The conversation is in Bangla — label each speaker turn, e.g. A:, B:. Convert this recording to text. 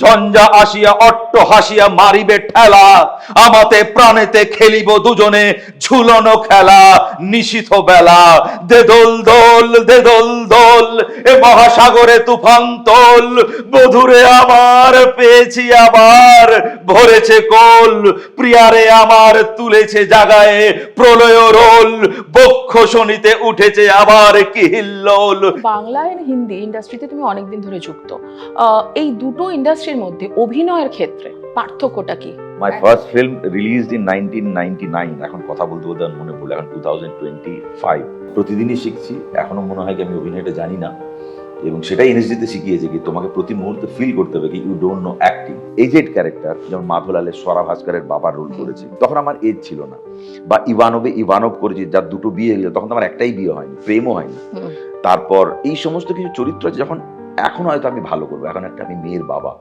A: ঝঞ্ঝা আসিয়া, অট্ট হাসিয়া মারিবে ঠেলা। আমাতে প্রাণেতে খেলিব দুজনে ঝুলনো খেলা নিশিথ বেলা। দে দোল দোল দে দোল এ মহাসাগরে তুফান তোল। বধুরে আমার, পেয়েছি আবার, ভরেছে কোল। প্রিয়ারে আমার তুলেছে জাগায় প্রলয় রোল। বক্ষ শনিতে উঠেছে আবার কি হিল্লোল
B: বাংলা আর হিন্দি ইন্ডাস্ট্রিতে তুমি অনেকদিন ধরে যুক্ত। এই দুটো ইন্ডাস্ট্রির মধ্যে অভিনয়ের ক্ষেত্রে পার্থক্যটা কি?
A: My first film released in nineteen ninety nine এখন কথা বলতে বলতে আমার মনে পড়ল এখন টু থাউজেন্ড টোয়েন্টি ফাইভ প্রতিদিনই শিখছি এখনও মনে হয় কি আমি অভিনয়টা জানি না। এবং সেটাই এনএসডিতে শিখিয়েছে কি তোমাকে প্রতি মুহূর্তে ফিল করতে হবে কি you don't know acting aged character যেমন মাধুলালের স্বরা ভাস্করের বাবার রোল করেছি। তখন আমার এজ ছিল না। বা ইভানবে ইভানব করেছি যার দুটো বিয়ে হয়ে গেছে তখন তো আমার একটাই বিয়ে হয়নি প্রেমও হয়নি। তারপর এই সমস্ত কিছু চরিত্র আছে যখন এখন হয়তো আমি ভালো করব এখন একটা আমি মেয়ের বাবা।